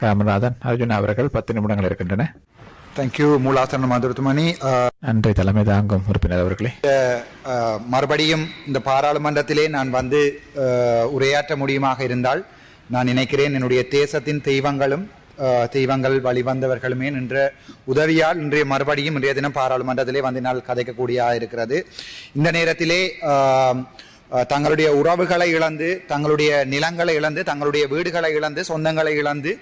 ராமநாதன் அர்ஜுனா அவர்கள் பத்து நிமிடங்கள் இருக்கின்றன. தேங்க்யூ மூலாசன மதுரத்துமணி. நன்றி தலைமை தாங்கும் உறுப்பினர் அவர்களே. மறுபடியும் இந்த பாராளுமன்றத்திலே நான் வந்து உரையாற்ற முடியுமாக இருந்தால் நான் நினைக்கிறேன் என்னுடைய தேசத்தின் தெய்வங்களும் தெய்வங்கள் வழிவந்தவர்களுமே நின்ற உதவியால் இன்றைய மறுபடியும் இன்றைய தினம் பாராளுமன்றத்திலே வந்து என்னால் கதைக்கக்கூடியதாக இருக்கிறது இந்த நேரத்திலே அஹ், தங்களுடைய உறவுகளை இழந்து தங்களுடைய நிலங்களை இழந்து தங்களுடைய வீடுகளை இழந்து சொந்தங்களை இழந்து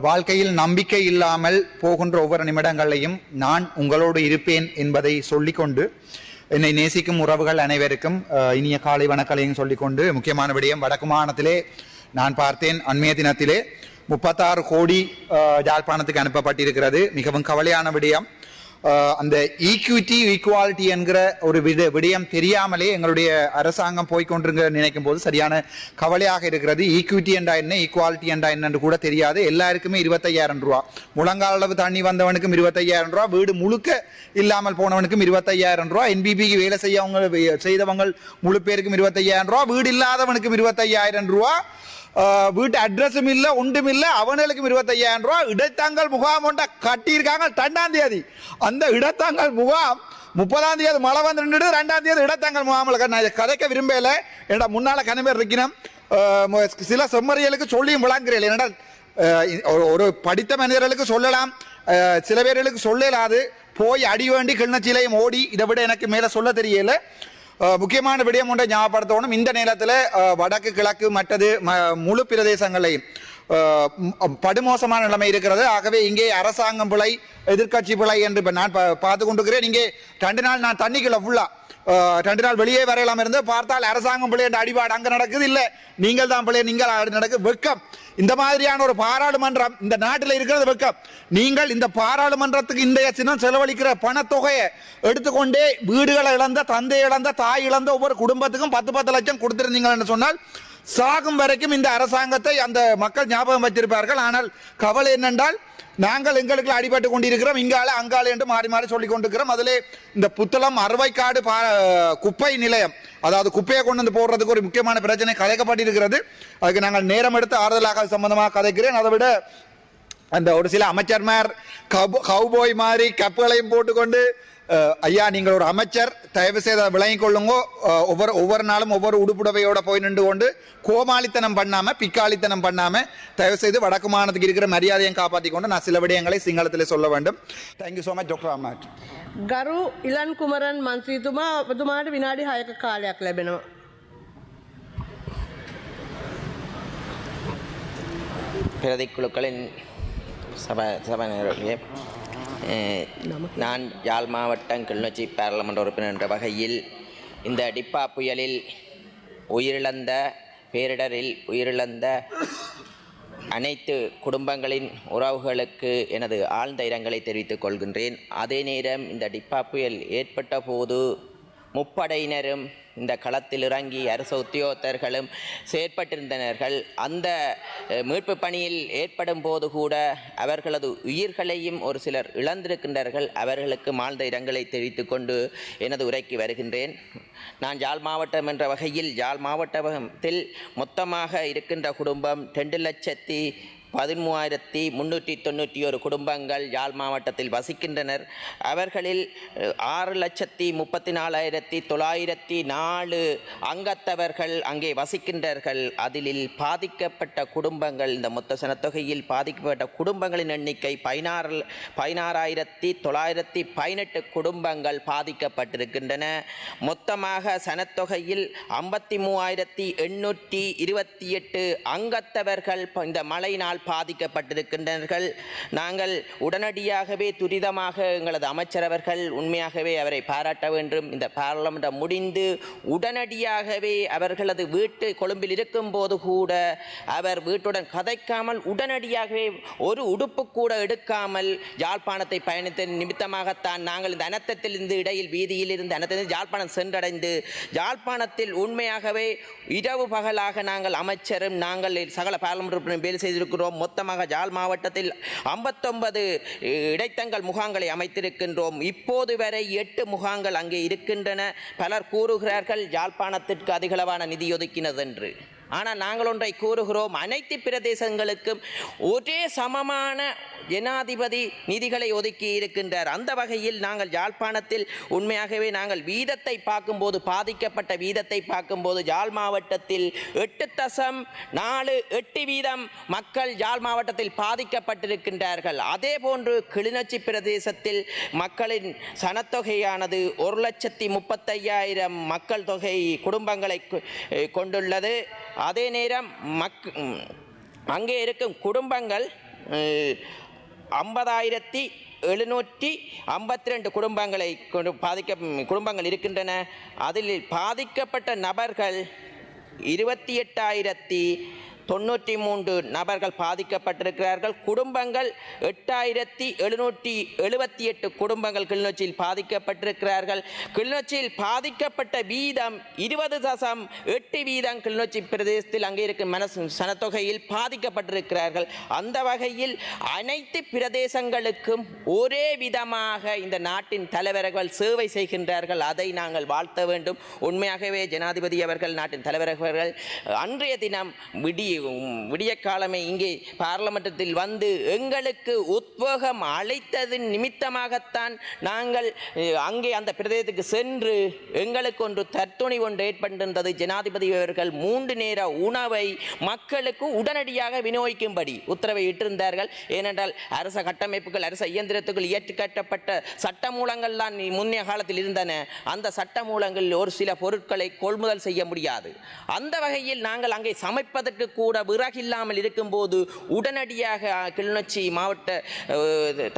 வாழ்க்கையில் நம்பிக்கை இல்லாமல் போகின்ற ஒவ்வொரு நிமிடங்களையும் நான் உங்களோடு இருப்பேன் என்பதை சொல்லிக்கொண்டு என்னை நேசிக்கும் உறவுகள் அனைவருக்கும் இனிய காலை வணக்கலையும் சொல்லிக்கொண்டு முக்கியமான விடயம் வடக்கு மாகாணத்திலே நான் பார்த்தேன். அண்மைய தினத்திலே முப்பத்தாறு கோடி ஜாழ்ப்பாணத்துக்கு யாழ்ப்பாணத்துக்கு அனுப்பப்பட்டிருக்கிறது. மிகவும் கவலையான விடயம். அந்த ஈக்விட்டி ஈக்குவாலிட்டி என்கிற ஒரு விட விடயம் தெரியாமலே எங்களுடைய அரசாங்கம் போய்கொண்டிருங்க நினைக்கும் போது சரியான கவலையாக இருக்கிறது. ஈக்விட்டி என்றா என்ன? ஈக்குவாலிட்டி என்றா என்னன்னு கூட தெரியாது. எல்லாருக்குமே இருபத்தையாயிரம் ரூபா. முழங்கால் அளவு தண்ணி வந்தவனுக்கும் இருபத்தையாயிரம் ரூபா. வீடு முழுக்க இல்லாமல் போனவனுக்கும் இருபத்தையாயிரம் ரூபா. என்பிபிக்கு வேலை செய்யவங்க செய்தவங்க முழு பேருக்கும் இருபத்தையாயிரம் ரூபா. வீடு இல்லாதவனுக்கும் இருபத்தையாயிரம் ரூபா. வீட்டு அட்ரஸும் இல்லை ஒன்றும் இல்லை அவனுக்கும் இருபத்தையாயிரம் ரூபாய். இடைத்தாங்கல் முகாம் ஒன்றை கட்டியிருக்காங்க ரெண்டாம் தேதி. அந்த இடைத்தாங்கல் முகாம் முப்பதாம் தேதி மழை வந்து நின்று ரெண்டாம் தேதி இடைத்தாங்கல் முகாமில் நான் கதைக்க விரும்பல. என்னோட முன்னால கனவேர் இருக்கணும். சில செம்மறியலுக்கு சொல்லியும் விளங்குறேன். என்னடா ஒரு- ஒரு படித்த மனிதர்களுக்கு சொல்லலாம். சில பேர்களுக்கு சொல்லலாது. போய் அடி வேண்டி கிண்ணச்சிலையும் ஓடி. இதை விட எனக்கு மேலே சொல்ல தெரியல. முக்கியமான விடயம் ஒன்றை ஞாபகப்படுத்தணும். இந்த நேரத்தில் வடக்கு கிழக்கு மற்றது ம- முழு பிரதேசங்களையும் படுமோசமான நிலைமை இருக்கிறது. ஆகவே இங்கே அரசாங்கம் பிழை எதிர்க்கட்சி பிழை என்று நான் பா- பார்த்து கொண்டிருக்கிறேன் இங்கே ரெண்டு நாள் நான் தண்ணிக்குள்ள ஃபுல்லாக ரெண்டு நாள் வெளியே வரையலாம் இருந்து பார்த்தால் அரசாங்கம் பிள்ளை என்ற அடிபாடு அங்க நடக்குது. இல்ல நீங்கள் தான் பிள்ளை நீங்கள் நடக்கு வெக்கம் இந்த மாதிரியான ஒரு பாராளுமன்றம் இந்த நாட்டில் இருக்கிறது வெக்கம் நீங்கள் இந்த பாராளுமன்றத்துக்கு இன்றைய சின்னம் செலவழிக்கிற பணத்தொகையை எடுத்துக்கொண்டே வீடுகளை இழந்த தந்தை இழந்த தாய் இழந்த ஒவ்வொரு குடும்பத்துக்கும் பத்து பத்து லட்சம் கொடுத்துருந்தீங்கன்னு சொன்னால் சாகும் வரைக்கும் இந்த அரசாங்கத்தை அந்த மக்கள் ஞாபகம் வச்சிருப்பார்கள். ஆனால் கவலை என்னென்றால் நாங்கள் எங்களுக்கு அடிபட்டு கொண்டிருக்கிறோம். இங்கால அங்கால என்று மாறி மாறி சொல்லிக் கொண்டிருக்கிறோம். அதிலே இந்த புத்தளம் அறுவைக்காடு பா- குப்பை நிலையம் அதாவது குப்பையை கொண்டு வந்து போடுறதுக்கு ஒரு முக்கியமான பிரச்சனை கலைக்கப்பட்டிருக்கிறது. அதுக்கு நாங்கள் நேரம் எடுத்து ஆறுதலாக சம்பந்தமாக கதைக்கிறேன். அதை விட அந்த ஒரு சில அமைச்சர்மார் கவுபோய் மாதிரி கப்புகளையும் போட்டுக்கொண்டு அஹ், ஐயா நீங்கள் ஒரு அமைச்சர் தயவு செய்து அதை விளங்கிக் கொள்ளுங்க அஹ், ஒவ்வொரு ஒவ்வொரு நாளும் ஒவ்வொரு உடுப்புடவையோட போய் நின்று கொண்டு கோமாளித்தனம் பண்ணாம பிக்காளித்தனம் பண்ணாம தயவு செய்து வடக்கு மாநிலத்துக்கு இருக்கிற மரியாதையை காப்பாற்றிக் கொண்டு நான் சில விடயங்களை சிங்களத்தில் சொல்ல வேண்டும் thank you so much doctor Ramnath ගරු ඉලන් කුමරන් මන්ත්‍රීතුමා ඔබතුමාට විනාඩි හයක කාලයක් ලැබෙනවා. பிரதிக்குழுக்களின் சபா சபாநாயகர்களே நான் யாழ் மாவட்டம் கிளிநொச்சி பாராளுமன்ற உறுப்பினர் என்ற வகையில் இந்த டிப்பா புயலில் உயிரிழந்த பேரிடரில் உயிரிழந்த அனைத்து குடும்பங்களின் உறவுகளுக்கு எனது ஆழ்ந்த இரங்கலை தெரிவித்துக் கொள்கின்றேன். அதே நேரம் இந்த டிப்பா புயல் ஏற்பட்ட போது முப்படையினரும் இந்த களத்தில் இறங்கி அரசு உத்தியோகத்தர்களும் செயற்பட்டிருந்தனர்கள். அந்த மீட்பு பணியில் ஏற்படும் போது கூட அவர்களது உயிர்களையும் ஒரு சிலர் இழந்திருக்கின்றார்கள். அவர்களுக்கு மாழ்ந்த இரங்கலை தெரிவித்து கொண்டு எனது உரைக்கு வருகின்றேன். நான் யாழ் மாவட்டம் என்ற வகையில் யாழ் மாவட்டத்தில் மொத்தமாக இருக்கின்ற குடும்பம் ரெண்டு லட்சத்தி பதிமூவாயிரத்தி முந்நூற்றி தொண்ணூற்றி ஒரு குடும்பங்கள் யாழ் மாவட்டத்தில் வசிக்கின்றனர். அவர்களில் ஆறு லட்சத்தி முப்பத்தி நாலாயிரத்தி தொள்ளாயிரத்தி நாலு அங்கத்தவர்கள் அங்கே வசிக்கின்றார்கள். அதில் பாதிக்கப்பட்ட குடும்பங்கள் இந்த மொத்த சனத்தொகையில் பாதிக்கப்பட்ட குடும்பங்களின் எண்ணிக்கை பதினாறு பதினாறாயிரத்தி தொள்ளாயிரத்தி பதினெட்டு குடும்பங்கள் பாதிக்கப்பட்டிருக்கின்றன. மொத்தமாக சனத்தொகையில் ஐம்பத்தி மூவாயிரத்தி எண்ணூற்றி இருபத்தி எட்டு அங்கத்தவர்கள் இந்த மழையினால் பாதிக்கப்பட்டிருக்கின்றார்கள் நாங்கள் உடனடியாகவே துரிதமாக எங்களது அமைச்சரவர்கள் உண்மையாகவே அவரை பாராட்ட வேண்டும். இந்த பாராளுமன்றம் முடிந்து உடனடியாகவே அவர்களது வீட்டு கொழும்பில் இருக்கும்போது கூட அவர் வீட்டுடன் கதைக்காமல் உடனடியாகவே ஒரு உடுப்பு கூட எடுக்காமல் யாழ்ப்பாணத்தை பயணித்த நிமித்தமாகத்தான் நாங்கள் இந்த அனத்தத்திலிருந்து இடையில் வீதியில் இருந்து அனத்திலிருந்து யாழ்ப்பாணம் சென்றடைந்து யாழ்ப்பாணத்தில் உண்மையாகவே இரவு பகலாக நாங்கள் அமைச்சரும் நாங்கள் சகல பாராளுமன்ற வேலை செய்திருக்கிறோம். மொத்தமாக ஜாழ் மாவட்டத்தில் ஐம்பத்தொன்பது இடைத்தங்கள் முகாம்களை அமைத்திருக்கின்றோம். இப்போது வரை எட்டு முகாங்கள் அங்கே இருக்கின்றன. பலர் கூறுகிறார்கள் யாழ்ப்பாணத்திற்கு அதிகளவான நிதி ஒதுக்கினது என்று ஆனால் நாங்கள் ஒன்றை கூறுகிறோம் அனைத்து பிரதேசங்களுக்கும் ஒரே சமமான ஜனாதிபதி நிதிகளை ஒதுக்கி இருக்கின்றார். அந்த வகையில் நாங்கள் யாழ்ப்பாணத்தில் உண்மையாகவே நாங்கள் வீதத்தை பார்க்கும்போது பாதிக்கப்பட்ட வீதத்தை பார்க்கும்போது யாழ் மாவட்டத்தில் எட்டு தசம் நாலு எட்டு வீதம் மக்கள் யாழ் மாவட்டத்தில் பாதிக்கப்பட்டிருக்கின்றார்கள். அதே போன்று கிளிநொச்சி பிரதேசத்தில் மக்களின் சனத்தொகையானது ஒரு லட்சத்தி முப்பத்தையாயிரம் மக்கள் தொகை குடும்பங்களை கொ- கொண்டுள்ளது. அதே நேரம் மக் அங்கே இருக்கும் குடும்பங்கள் ஐம்பதாயிரத்தி எழுநூற்றி ஐம்பத்தி ரெண்டு குடும்பங்களை கொண்டு பாதிக்க குடும்பங்கள் இருக்கின்றன. அதில் பாதிக்கப்பட்ட நபர்கள் இருபத்தி எட்டாயிரத்தி தொண்ணூற்றி மூன்று நபர்கள் பாதிக்கப்பட்டிருக்கிறார்கள். குடும்பங்கள் எட்டாயிரத்தி எழுநூற்றி எழுபத்தி எட்டு குடும்பங்கள் கிளிநொச்சியில் பாதிக்கப்பட்டிருக்கிறார்கள். கிளிநொச்சியில் பாதிக்கப்பட்ட வீதம் இருபது தசம் எட்டு வீதம் கிளிநொச்சி பிரதேசத்தில் அங்கே இருக்கும் மனசு சனத்தொகையில் பாதிக்கப்பட்டிருக்கிறார்கள். அந்த வகையில் அனைத்து பிரதேசங்களுக்கும் ஒரே விதமாக இந்த நாட்டின் தலைவர்கள் சேவை செய்கின்றார்கள். அதை நாங்கள் வாழ்த்த வேண்டும். உண்மையாகவே ஜனாதிபதி அவர்கள் நாட்டின் தலைவர்கள் அன்றைய தினம் விடிய விடிய காலமே இங்கே பார்லமெண்டத்தில் வந்து எங்களுக்கு உத்வேகம் அழைத்ததின் நிமித்தமாகத்தான் நாங்கள் அங்கே அந்த பிரதேசத்துக்கு சென்று எங்களுக்கு ஒன்று தற்துணி ஒன்று ஏற்பட்டிருந்தது. ஜனாதிபதி அவர்கள் மூன்று நேர உணவை மக்களுக்கு உடனடியாக விநியோகிக்கும்படி உத்தரவை இட்டிருந்தார்கள். ஏனென்றால் அரச கட்டமைப்புகள் அரச இயந்திரத்துக்குள் ஏற்றுக்கட்டப்பட்ட சட்ட மூலங்கள் தான் முன்னைய காலத்தில் இருந்தன. அந்த சட்ட மூலங்களில் ஒரு சில பொருட்களை கொள்முதல் செய்ய முடியாது. அந்த வகையில் நாங்கள் அங்கே சமைப்பதற்கு கூட விறகில்லாமல் இருக்கும்போது உடனடியாக கிளிநொச்சி மாவட்ட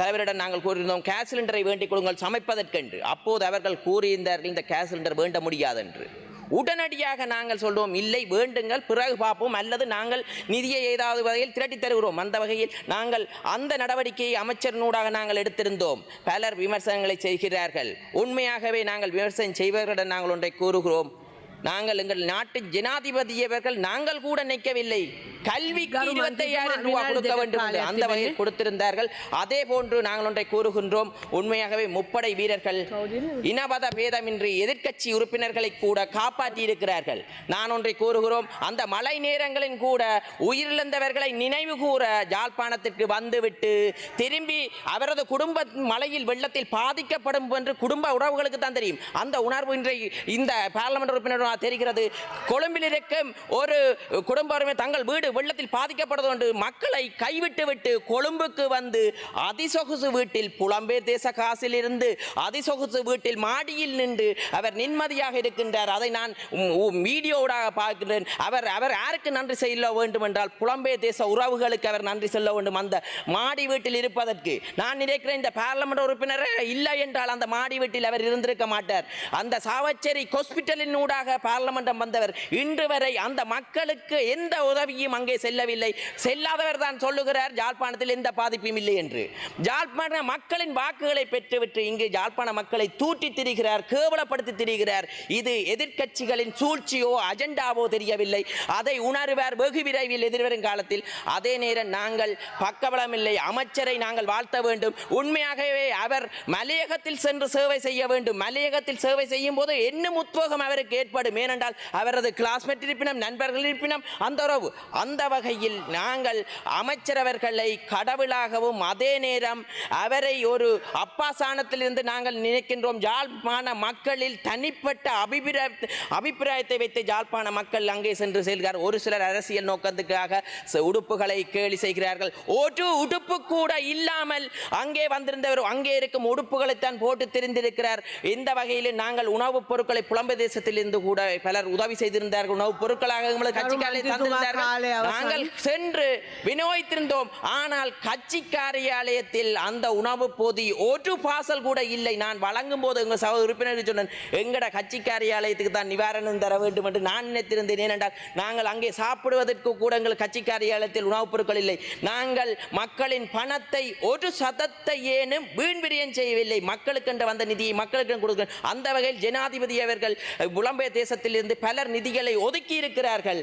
தலைவரிடம் நாங்கள் கூறியிருந்தோம் கேஸ் சிலிண்டரை வேண்டிக் கொள்ளுங்கள் சமைப்பதற்கென்று. அப்போது அவர்கள் கூறியிருந்தார்கள் இந்த கேஸ் சிலிண்டர் வேண்ட முடியாதென்று. உடனடியாக நாங்கள் சொல்வோம் இல்லை வேண்டுங்கள் பிறகு பார்ப்போம். அல்லது நாங்கள் நிதியை ஏதாவது வகையில் திரட்டி தருகிறோம். அந்த வகையில் நாங்கள் அந்த நடவடிக்கையை அமைச்சரினூடாக நாங்கள் எடுத்திருந்தோம். பலர் விமர்சனங்களை செய்கிறார்கள். உண்மையாகவே நாங்கள் விமர்சனம் செய்வர்களிடம் நாங்கள் ஒன்றை கூறுகிறோம். நாங்கள் எங்கள் நாட்டு ஜனாதிபதியவர்கள் நாங்கள் கூட நிற்கவில்லை. கல்விக்கு இருபத்தையாயிரம் ரூபாய் கொடுக்க வேண்டும் என்று அந்த வகையில் கொடுத்திருந்தார்கள். அதே போன்று நாங்கள் ஒன்றை கூறுகின்றோம். உண்மையாகவே முப்படை வீரர்கள் இனபத பேதமின்றி எதிர்க்கட்சி உறுப்பினர்களை கூட காப்பாற்றி இருக்கிறார்கள் நான் ஒன்றை கூறுகிறோம். அந்த மழை நேரங்களின் கூட உயிரிழந்தவர்களை நினைவு கூற யாழ்ப்பாணத்திற்கு வந்துவிட்டு திரும்பி அவரது குடும்ப மழையில் வெள்ளத்தில் பாதிக்கப்படும் என்று குடும்ப உறவுகளுக்கு தான் தெரியும். அந்த உணர்வு இன்றைய இந்த பார்லமெண்ட் உறுப்பினர் தெரிகிறது. கொழும்பில் இருக்கும் ஒரு குடும்ப உறுப்பினர் தங்கள் வீடு வெள்ளத்தில் பாதிக்கப்படுவது என்று மக்களை கைவிட்டு விட்டு கொழும்புக்கு வந்து அதிசொகுசு வீட்டில் புலம்பெயர் தேச காசில் இருந்து அதிசொகுசு வீட்டில் மாடியில் நின்று அவர் நிம்மதியாக இருக்கின்றார். அதை நான் உம், பார்க்கின்றேன் வீடியோவாக பார்க்கிறேன் அவர் அவர் யாருக்கு நன்றி செய்ய வேண்டும் என்றால் புலம்பெயர் தேச உறவுகளுக்கு அவர் நன்றி செல்ல வேண்டும். அந்த மாடி வீட்டில் இருப்பதற்கு நான் நினைக்கிறேன் இந்த பார்லமெண்ட் உறுப்பினர் இல்லை என்றால் அந்த மாடி வீட்டில் அவர் இருந்திருக்க மாட்டார். அந்த சாவச்சேரி ஹாஸ்பிட்டலின் ஊடாக பார்லமெண்டம் வந்தவர். இன்று வரை அந்த மக்களுக்கு எந்த உதவியும் அங்கு அங்கே செல்லவில்லை. செல்லாதவர் தான் சொல்லுகிறார் ஜாழ்ப்பாணத்தில் எந்த பாதிப்பும் இல்லை என்று. ஜாழ்ப்பாண மக்களின் வாக்குகளை பெற்றுவிட்டு இங்கு ஜாழ்ப்பாண மக்களை தூட்டி திரிகிறார் கேவலப்படுத்தி திரிகிறார். இது எதிர்க்கட்சிகளின் சூழ்ச்சியோ அஜெண்டாவோ தெரியவில்லை. அதை உணர்வார் வெகு விரைவில் எதிர்வரும் காலத்தில். அதே நேரம் நாங்கள் பக்கபலம் இல்லை அமைச்சரை நாங்கள் வாழ்த்த வேண்டும். உண்மையாகவே அவர் மலையகத்தில் சென்று சேவை செய்ய வேண்டும். மலையகத்தில் சேவை செய்யும் போது என்ன உத்வேகம் அவருக்கு ஏற்படும். ஏனென்றால் அவரது கிளாஸ்மேட் இருப்பினம் நண்பர்கள் இருப்பினம் அந்த உறவு அந்த வகையில் நாங்கள் அமைச்சர் அவர்களை கடவுளாகவும் அதே நேரம் அவரை ஒரு அப்பாசானத்திலிருந்து நாங்கள் நினைக்கின்றோம். யாழ்ப்பாண மக்களில் தனிப்பட்ட அபிப்பிராய அபிப்பிராயத்தை வைத்து யாழ்ப்பாண மக்கள் அங்கே சென்று செல்கிறார் ஒரு சிலர் அரசியல் நோக்கத்துக்காக உடுப்புகளை கேலி செய்கிறார்கள். ஒரு உடுப்பு கூட இல்லாமல் அங்கே வந்திருந்தவர் அங்கே இருக்கும் உடுப்புகளைத்தான் போட்டு தெரிந்திருக்கிறார். இந்த வகையில் நாங்கள் உணவுப் பொருட்களை புலம்பெயர் தேசத்திலிருந்து கூட பலர் உதவி செய்திருந்தார்கள். உணவுப் பொருட்களாக எங்களுக்கு கட்சிக்காரரை கருமந்திரி காலை தந்திருந்தார்கள். நாங்கள் சென்று வினோய்த்திருந்தோம். ஆனால் கட்சி காரியாலயத்தில் அந்த உணவு பொதி ஒரு பாசல் கூட இல்லை. நான் வழங்கும் போது எங்கள் சக உறுப்பினர் சொன்னேன் எங்கட கட்சி காரியாலயத்துக்கு தான் நிவாரணம் தர வேண்டும் என்று நான் நினைத்திருந்தேன். ஏனென்றால் நாங்கள் அங்கே சாப்பிடுவதற்கு கூட எங்கள் கட்சி காரியாலயத்தில் உணவுப் பொருட்கள் இல்லை. நாங்கள் மக்களின் பணத்தை ஒரு சதத்தை ஏனும் வீண் விரயம் செய்யவில்லை. மக்களுக்கென்று வந்த நிதியை மக்களுக்கு கொடுக்க அந்த வகையில் ஜனாதிபதி அவர்கள் புலம்பெயர் தேசத்தில் இருந்து பலர் நிதிகளை ஒதுக்கி இருக்கிறார்கள்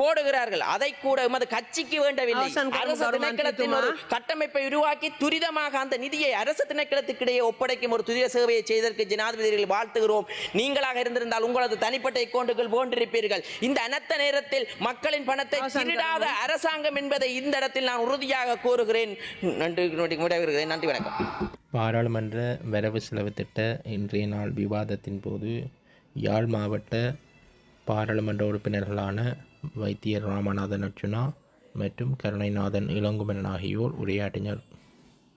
போடுகிறார்கள். அதை கூட எமது கட்சிக்கு வேண்டவில்லை. அரசு திணைக்களத்தின் ஒரு. கட்டமைப்பை உருவாக்கி துரிதமாக அந்த நிதியை அரசு திணைக்களத்துக்கிடையே ஒப்படைக்கும் ஒரு துரித சேவையை செய்ததற்கு ஜனாதிபதிகள் வாழ்த்துகிறோம். நீங்களாக இருந்திருந்தால் உங்களது தனிப்பட்ட அக்கௌண்டுகள் போன்றிருப்பீர்கள். இந்த அனர்த்த நேரத்தில் மக்களின் பணத்தை திருடாத அரசாங்கம் என்பதை இந்த இடத்தில் நான் உறுதியாக கூறுகிறேன். நன்றி நன்றி வணக்கம். பாராளுமன்ற வரவு செலவு திட்ட இன்றைய நாள் விவாதத்தின் போது யாழ் மாவட்ட பாராளுமன்ற உறுப்பினர்களான வைத்தியர் ராமநாதன் அர்ஜுனா மற்றும் கருணைநாதன் இளங்குமரன் ஆகியோர் உரையாற்றினர்.